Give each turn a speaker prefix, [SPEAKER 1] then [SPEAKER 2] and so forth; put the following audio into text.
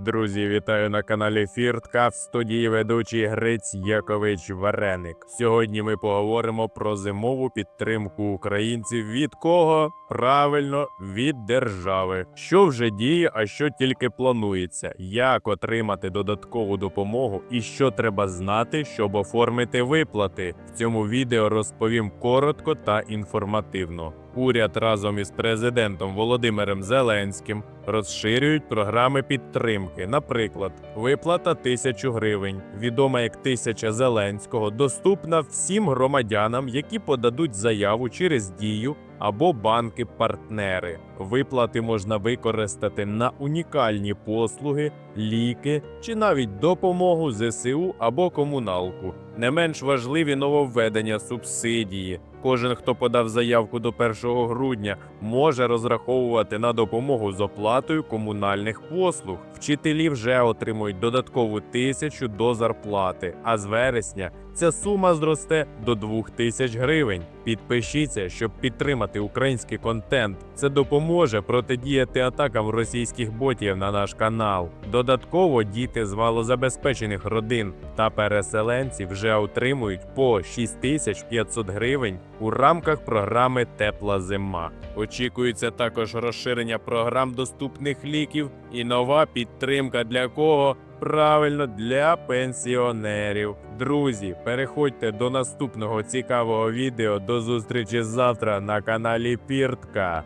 [SPEAKER 1] Друзі, вітаю на каналі Фіртка в студії ведучий Гриць Якович Вареник. Сьогодні ми поговоримо про зимову підтримку українців. Від кого? Правильно, від держави. Що вже діє, а що тільки планується, як отримати додаткову допомогу і що треба знати, щоб оформити виплати. В цьому відео розповім коротко та інформативно. Уряд разом із президентом Володимиром Зеленським розширюють програми підтримки. Наприклад, виплата тисячу гривень, відома як тисяча Зеленського, доступна всім громадянам, які подадуть заяву через дію або банки-партнери. Виплати можна використати на унікальні послуги, ліки чи навіть допомогу ЗСУ або комуналку. Не менш важливі нововведення субсидії. Кожен, хто подав заявку до 1 грудня, може розраховувати на допомогу з оплатою комунальних послуг. Вчителі вже отримують додаткову тисячу до зарплати, а з вересня ця сума зросте до 2 тисяч гривень. Підпишіться, щоб підтримати український контент. Це допоможе протидіяти атакам російських ботів на наш канал. Додатково діти з малозабезпечених родин та переселенці вже отримують по 6500 гривень у рамках програми Тепла зима. Очікується також розширення програм доступних ліків і нова підтримка для кого? Правильно для пенсіонерів. Друзі, переходьте до наступного цікавого відео. До зустрічі завтра на каналі Піртка.